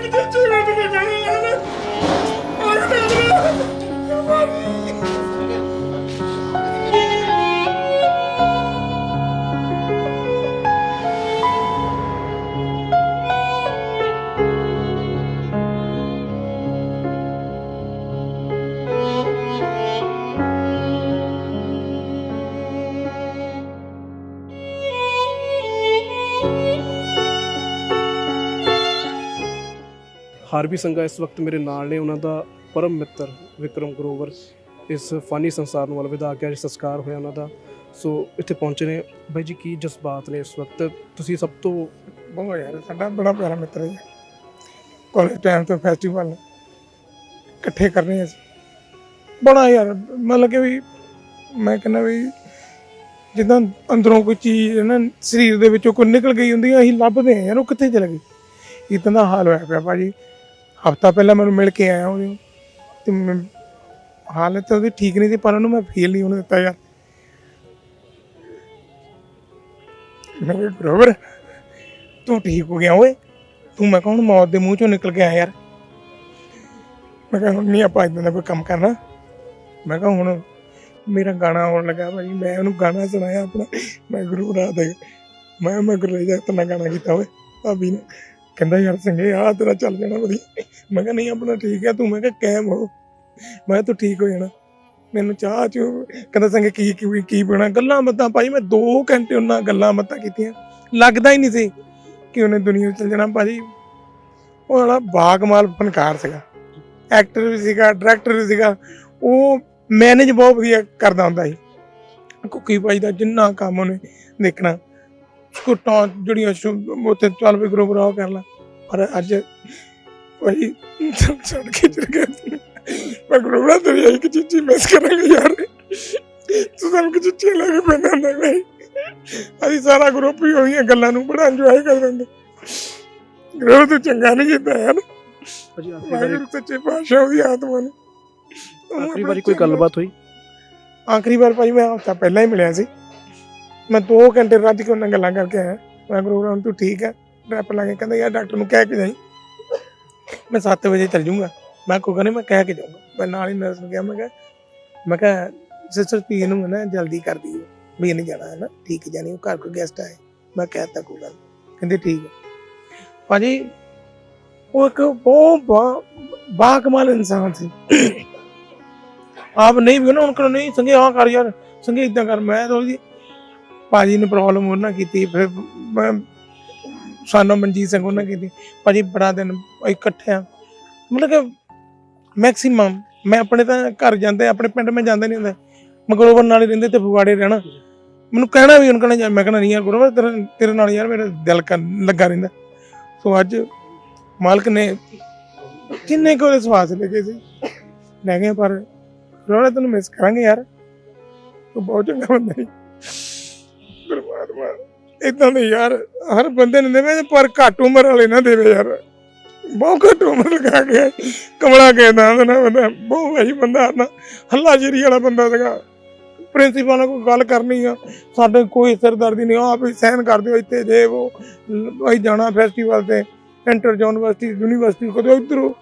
ਇੱਕ ਚੀਚੀ ਵੱਟ ਹਾਰਵੀ ਸੰਘਾ ਇਸ ਵਕਤ ਮੇਰੇ ਨਾਲ ਨੇ, ਉਹਨਾਂ ਦਾ ਪਰਮ ਮਿੱਤਰ ਵਿਕਰਮ ਗਰੋਵਰ ਇਸ ਫਾਨੀ ਸੰਸਾਰ ਨੂੰ ਅਲਵਿਦਾ ਆਖਿਆ ਸੰਸਕਾਰ ਹੋਇਆ ਉਹਨਾਂ ਦਾ। ਸੋ ਇੱਥੇ ਪਹੁੰਚੇ ਨੇ। ਬਾਈ ਜੀ, ਕੀ ਜਜ਼ਬਾਤ ਨੇ ਇਸ ਵਕਤ? ਤੁਸੀਂ ਸਭ ਤੋਂ ਬਹੁਤ ਯਾਰ, ਸਾਡਾ ਬੜਾ ਪਿਆਰਾ ਮਿੱਤਰ ਹੈ। ਕਾਲਜ ਟਾਈਮ ਤੋਂ ਫੈਸਟੀਵਲ ਇਕੱਠੇ ਕਰਨੇ ਅਸੀਂ। ਬੜਾ ਯਾਰ, ਮਤਲਬ ਕਿ ਵੀ ਮੈਂ ਕਹਿੰਦਾ ਵੀ ਜਿੱਦਾਂ ਅੰਦਰੋਂ ਕੋਈ ਚੀਜ਼ ਹੈ ਨਾ, ਸਰੀਰ ਦੇ ਵਿੱਚੋਂ ਕੋਈ ਨਿਕਲ ਗਈ ਹੁੰਦੀ ਆ, ਅਸੀਂ ਲੱਭਦੇ ਆ ਯਾਰ, ਉਹ ਕਿੱਥੇ ਚਲ ਗਈ ਇਦਾਂ ਦਾ ਹਾਲ ਹੋਇਆ ਪਿਆ ਭਾਜੀ। ਹਫਤਾ ਪਹਿਲਾਂ ਮੈਨੂੰ ਮਿਲ ਕੇ ਆਇਆ ਉਹਨੂੰ। ਤੇ ਮੈਂ- ਹਾਲਤ ਉਹਦੀ ਠੀਕ ਨਹੀਂ ਸੀ, ਪਰ ਉਹਨੂੰ ਮੈਂ ਫੀਲ ਨਹੀਂ ਉਹਨੂੰ ਦਿੱਤਾ ਯਾਰ। ਮੈਂ ਕਿਹਾ ਬਰੋਬਰ ਤੂੰ ਠੀਕ ਹੋ ਗਿਆ ਓਏ। ਤੂੰ ਮੈਂ ਕਹਾਂ ਹੁਣ ਮੌਤ ਦੇ ਮੂੰਹ ਚੋਂ ਨਿਕਲ ਕੇ ਆਇਆ ਯਾਰ। ਮੈਂ ਕਿਹਾ ਹੁਣ ਨਹੀਂ ਆਪਾਂ ਇਦਾਂ ਦਾ ਕੋਈ ਕੰਮ ਕਰਨਾ। ਮੈਂ ਕਿਹਾ ਹੁਣ ਮੇਰਾ ਗਾਣਾ ਆਉਣ ਲੱਗਾ ਭਾਜੀ, ਮੈਂ ਉਹਨੂੰ ਗਾਣਾ ਸੁਣਾਇਆ ਆਪਣਾ। ਮੈਂ ਗੁਰੂ ਰਾਤ ਦੇ ਮੈਂ ਮੈਂ ਗੁਰੂ ਜਗਤ ਨਾਲ ਗਾਣਾ ਕੀਤਾ ਓਏ, ਭਾਬੀ ਨੇ। ਕਹਿੰਦਾ, ਯਾਰ ਸੰਗੇ ਆ, ਤੇਰਾ ਚੱਲ ਜਾਣਾ ਵਧੀਆ। ਮੈਂ ਕਿਹਾ, ਨਹੀਂ, ਆਪਣਾ ਠੀਕ ਹੈ ਤੂੰ ਮੈਂ ਕਿਹਾ, ਕਾਇਮ ਹੋ ਮੈਂ ਕਿਹਾ, ਤੂੰ ਠੀਕ ਹੋ ਜਾਣਾ। ਮੈਨੂੰ ਚਾਹ ਚ ਕਹਿੰਦਾ ਸੰਗੇ ਕੀ ਕੀ ਕੀ ਪੀਣਾ? ਗੱਲਾਂ ਬਾਤਾਂ ਭਾਈ, ਮੈਂ 2 ਘੰਟੇ ਉਹਨਾਂ ਗੱਲਾਂ ਬਾਤਾਂ ਕੀਤੀਆਂ। ਲੱਗਦਾ ਹੀ ਨਹੀਂ ਸੀ ਕਿ ਉਹਨੇ ਦੁਨੀਆ 'ਚ ਚੱਲ ਜਾਣਾ। ਭਾਜੀ ਉਹ ਵਾਲਾ ਬਾਗਮਾਲ ਫਨਕਾਰ ਸੀਗਾ। ਐਕਟਰ ਵੀ ਸੀਗਾ, ਡਾਇਰੈਕਟਰ ਵੀ ਸੀਗਾ। ਉਹ ਮੈਨੇਜ ਬਹੁਤ ਵਧੀਆ ਕਰਦਾ ਹੁੰਦਾ ਸੀ। ਕੁੱਕੀ ਭਾਈ ਦਾ ਜਿੰਨਾ ਕੰਮ ਉਹਨੇ ਦੇਖਣਾ। ਸਕੂਟਾਂ ਜਿਹੜੀਆਂ ਉੱਥੇ ਚੱਲ ਵੀ ਗਰੁੱਪ ਰਾਹ ਕਰ ਲਾ। ਪਰ ਅੱਜ ਭਾਈ ਛੱਡ ਕੇ ਚਲ ਗਿਆ ਮੈਂ ਗਰੁੱਪ ਰਾਹ ਤੇ ਇੱਕ ਚੀਜ਼ੀ ਮਿਸ ਕਰਾਂਗੇ ਯਾਰ। ਤੂੰ ਸਾਨੂੰ ਕਿ ਚੀਜ਼ੀ ਲੈ ਕੇ ਪੈਂਦਾ ਹੁੰਦਾ ਭਾਈ ਅਸੀਂ ਸਾਰਾ ਗਰੁੱਪ ਹੀ ਹੋਈਆਂ ਗੱਲਾਂ ਨੂੰ ਬੜਾ ਇੰਜੋਏ ਕਰ ਦਿੰਦੇ। ਗਰੁੱਪ ਤੋਂ ਚੰਗਾ ਨਹੀਂ ਕੀਤਾ ਯਾਰ। ਭਾਜੀ ਆਖਰੀ ਸੱਚੇ ਪਾਤਸ਼ਾਹ ਦੀ ਆਤਮਾ ਨੂੰ। ਆਖਰੀ ਵਾਰੀ ਕੋਈ ਗੱਲਬਾਤ ਹੋਈ? ਆਖਰੀ ਵਾਰ ਭਾਈ ਮੈਂ ਹਫਤਾ ਪਹਿਲਾਂ ਹੀ ਮਿਲਿਆ ਸੀ। ਮੈਂ 2 ਘੰਟੇ ਰੱਜ ਕੇ ਉਹਨਾਂ ਨਾਲ ਗੱਲਾਂ ਕਰਕੇ ਆਇਆ। ਮੈਂ ਪ੍ਰੋਗਰਾਮ ਤੂੰ ਠੀਕ ਹੈ? ਡਰੈਪ ਲਾ ਕੇ ਕਹਿੰਦਾ, ਯਾਰ ਡਾਕਟਰ ਨੂੰ ਕਹਿ ਕੇ ਜਾਈ। ਮੈਂ 7 ਵਜੇ ਚੱਲ ਜਾਊਂਗਾ ਮੈਂ ਕੋਈ ਕਹਿੰਦਾ ਮੈਂ ਕਹਿ ਕੇ ਜਾਊਂਗਾ। ਮੈਂ ਨਾਲ ਹੀ ਨਰਸ ਨੂੰ ਕਿਹਾ, ਮੈਂ ਕਿਹਾ ਮੈਂ ਕਿਹਾ ਸਿਸਟਰ ਪੀ ਨੂੰ ਨਾ ਜਲਦੀ ਕਰ ਦਿਓ, ਵੀ ਨਹੀਂ ਜਾਣਾ ਹੈ ਨਾ, ਠੀਕ ਜਾਣੀ, ਉਹ ਘਰ ਕੋ ਗੈਸਟ ਆਏ। ਮੈਂ ਕਹਿਤਾ ਕੋਈ ਗੱਲ ਕਹਿੰਦੇ, ਠੀਕ ਹੈ। ਭਾਜੀ, ਉਹ ਇੱਕ ਬਹੁਤ ਬਾ- ਬਾਕਮਾਲ ਇਨਸਾਨ ਸੀ। ਆਪ ਨਹੀਂ ਵੀ ਨਾ ਉਹਨਾਂ ਕੋਲ ਨਹੀਂ, ਸੰਗੇ ਹਾਂ ਕਰ ਯਾਰ, ਸੰਗੇ ਇਦਾਂ ਕਰ, ਮੈਂ ਤਾਂ ਉਹਦੀ ਭਾਜੀ ਨੂੰ ਪ੍ਰੋਬਲਮ ਉਹਨਾਂ ਕੀਤੀ, ਫਿਰ ਮੈਂ ਸਾਨੂੰ ਮਨਜੀਤ ਸਿੰਘ ਉਹਨਾਂ ਕੀਤੀ, ਭਾਜੀ ਬੜਾ ਦਿਨ ਇਕੱਠੇ ਮਤਲਬ ਕਿ ਮੈਕਸਿਮਮ ਮੈਂ ਆਪਣੇ ਤਾਂ ਘਰ ਜਾਂਦੇ, ਆਪਣੇ ਪਿੰਡ ਮੈਂ ਜਾਂਦਾ ਨਹੀਂ ਹੁੰਦਾ। ਮਗਰੋਵਰ ਨਾਲ ਹੀ ਰਹਿੰਦੇ ਤੇ ਫਗਵਾੜੇ ਰਹਿਣਾ। ਮੈਨੂੰ ਕਹਿਣਾ ਵੀ, ਉਹਨਾਂ ਕਹਿਣਾ ਮੈਂ ਕਹਿਣਾ ਨਹੀਂ ਯਾਰ ਗੁਰੂ ਤੇਰੇ ਤੇਰੇ ਨਾਲ ਯਾਰ ਮੇਰਾ ਦਿਲ ਕਰ ਲੱਗਾ ਰਹਿੰਦਾ। ਸੋ ਅੱਜ ਮਾਲਕ ਨੇ ਕਿੰਨੇ ਕੋਲੇ ਸਵਾਸ ਲੈ ਗਏ ਸੀ। ਲੈ ਗਏ, ਪਰ ਰੋਣਾ ਤੈਨੂੰ ਮਿਸ ਕਰਾਂਗੇ ਯਾਰ। ਤੂੰ ਬਹੁਤ ਚੰਗਾ ਬੰਦਾ ਹੈ ਪਰਮਾਤਮਾ ਇਦਾਂ ਦੇ ਯਾਰ, ਹਰ ਬੰਦੇ ਨੂੰ ਦੇਵੇ ਪਰ ਘੱਟ ਉਮਰ ਵਾਲੇ ਨਾ ਦੇਵੇ ਯਾਰ। ਬਹੁਤ ਘੱਟ ਉਮਰ ਲਗਾ ਗਿਆ ਕਮਲਾ ਕਹਿੰਦਾ ਨਾ ਬੰਦਾ, ਬਹੁਤ ਵਹੀ ਬੰਦਾ ਨਾ, ਹੱਲਾ ਜਿਹੜੀ ਵਾਲਾ ਬੰਦਾ ਸੀਗਾ। ਪ੍ਰਿੰਸੀਪਲ ਨਾਲ ਕੋਈ ਗੱਲ ਕਰਨੀ ਆ, ਸਾਡੇ ਕੋਈ ਸਿਰਦਰਦੀ ਨਹੀਂ, ਆਪ ਹੀ ਸਹਿਨ ਕਰ ਦਿਓ ਇੱਥੇ ਜੇ ਉਹ, ਅਸੀਂ ਜਾਣਾ ਫੈਸਟੀਵਲ ਤੇ ਇੰਟਰ ਯੂਨੀਵਰਸਿਟੀ ਯੂਨੀਵਰਸਿਟੀ ਕਦੇ ਇੱਧਰੋਂ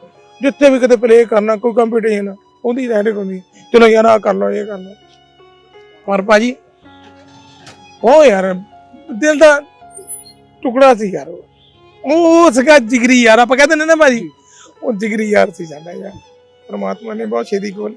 ਜਿੱਥੇ ਵੀ ਕਿਤੇ ਪਲੇ ਕਰਨਾ, ਕੋਈ ਕੰਪੀਟੀਸ਼ਨ ਉਹਦੀ ਰਹਿਣ ਹੁੰਦੀ ਚਲੋ ਯਾਰ ਆ ਕਰ ਲਓ, ਇਹ ਕਰ ਲਓ। ਪਰ ਭਾਜੀ ਉਹ ਯਾਰ, ਦਿਲ ਦਾ ਟੁਕੜਾ ਸੀ ਯਾਰ ਉਹ। ਉਹ ਸੀਗਾ ਜਿਗਰੀ ਯਾਰ, ਆਪਾਂ ਕਹਿੰਦੇ ਨੇ ਨਾ ਭਾਜੀ। ਉਹ ਜਿਗਰੀ ਯਾਰ ਸੀ ਸਾਡਾ ਯਾਰ। ਪਰਮਾਤਮਾ ਨੇ ਬਹੁਤ ਛੇਤੀ ਕੋਲ